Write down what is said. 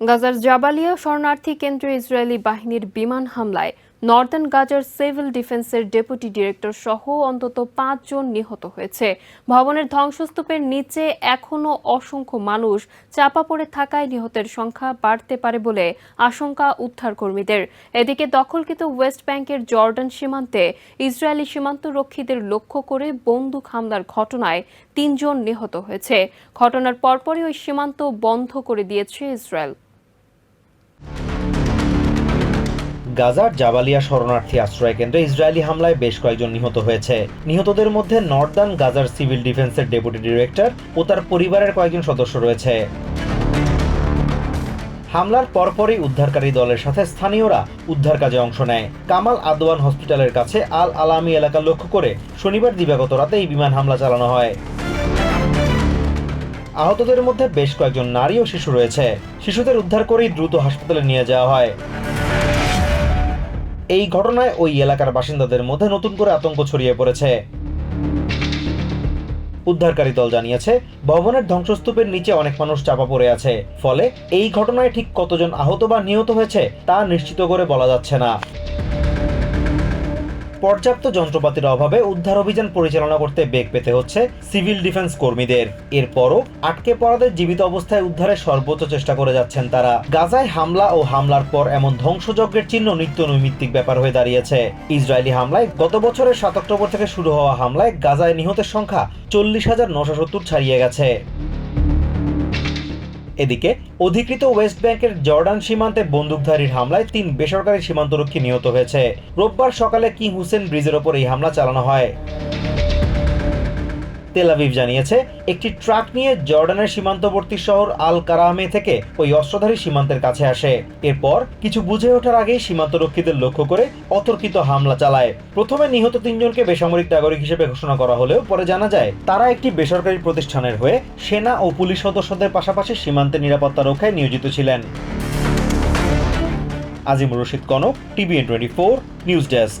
গাজার জাবালিয়া শরণার্থী কেন্দ্রে ইসরায়েলি বাহিনীর বিমান হামলায় নর্দার্ন গাজার সিভিল ডিফেন্সের ডেপুটি ডিরেক্টর সহ অন্তত পাঁচজন নিহত হয়েছে। ভবনের ধ্বংসস্তূপের নিচে এখনও অসংখ্য মানুষ চাপা পড়ে থাকায় নিহতের সংখ্যা বাড়তে পারে বলে আশঙ্কা উদ্ধারকর্মীদের। এদিকে দখলকৃত ওয়েস্ট ব্যাংকের জর্ডান সীমান্তে ইসরায়েলি সীমান্তরক্ষীদের লক্ষ্য করে বন্দুক হামলার ঘটনায় তিনজন নিহত হয়েছে। ঘটনার পরপরই ওই সীমান্ত বন্ধ করে দিয়েছে ইসরায়েল। গাজার জাবালিয়া শরণার্থী আশ্রয় কেন্দ্রে ইসরায়েলি হামলায় বেশ কয়েকজন নিহত হয়েছে। নিহতদের মধ্যে নর্দার্ন গাজার সিভিল ডিফেন্সের ডেপুটি ডিরেক্টর ও তার পরিবারের কয়েকজন সদস্য রয়েছে। হামলার পরপরই উদ্ধারকারী দলের সাথে স্থানীয়রা উদ্ধার কাজে অংশ নেয়। কামাল আদওয়ান হসপিটালের কাছে আল আলামি এলাকা লক্ষ্য করে শনিবার দিবাগত রাতে এই বিমান হামলা চালানো হয়। আহতদের মধ্যে বেশ কয়েকজন নারী ও শিশু রয়েছে। শিশুদের উদ্ধার করেই দ্রুত হাসপাতালে নিয়ে যাওয়া হয়। এই ঘটনায় ওই এলাকার বাসিন্দাদের মধ্যে নতুন করে আতঙ্ক ছড়িয়ে পড়েছে। উদ্ধারকারী দল জানিয়েছে, ভবনের ধ্বংসস্তূপের নিচে অনেক মানুষ চাপা পড়ে আছে। ফলে এই ঘটনায় ঠিক কতজন আহত বা নিহত হয়েছে তা নিশ্চিত করে বলা যাচ্ছে না। পর্যাপ্ত যন্ত্রপাতির অভাবে উদ্ধার অভিযান পরিচালনা করতে বেগ পেতে হচ্ছে সিভিল ডিফেন্স কর্মীদের। এরপরও আটকে পড়াদের জীবিত অবস্থায় উদ্ধারের সর্বোচ্চ চেষ্টা করে যাচ্ছেন তারা। গাজায় হামলা ও হামলার পর এমন ধ্বংসযজ্ঞের চিহ্ন নিত্য নৈমিত্তিক ব্যাপার হয়ে দাঁড়িয়েছে। ইসরায়েলি হামলায় গত বছরের সাত অক্টোবর থেকে শুরু হওয়া হামলায় গাজায় নিহতের সংখ্যা চল্লিশ হাজার নশো সত্তর ছাড়িয়ে গেছে। এদিকে অধিকৃত ওয়েস্ট ব্যাংকের জর্ডান সীমান্তে বন্দুকধারীর হামলায় তিন বেসরকারি সীমান্তরক্ষী নিহত হয়েছে। রোববার সকালে কিং হুসেন ব্রিজের ওপর এই হামলা চালানো হয়। তেল আভিভ জানিয়েছে, একটি ট্রাক নিয়ে জর্ডানের সীমান্তবর্তী শহর আল কারামে থেকে ওই অস্ত্রধারী সীমান্তের কাছে আসে। এরপর কিছু বুঝে ওঠার আগেই সীমান্তরক্ষীদের লক্ষ্য করে অতর্কিত হামলা চালায়। প্রথমে নিহত তিনজনকে বেসামরিক নাগরিক হিসেবে ঘোষণা করা হলেও পরে জানা যায়, তারা একটি বেসরকারি প্রতিষ্ঠানের হয়ে সেনা ও পুলিশ সদস্যদের পাশাপাশি সীমান্তের নিরাপত্তা রক্ষায় নিয়োজিত ছিলেন। Azimur Rashid Konok, TVN twenty four, news desk.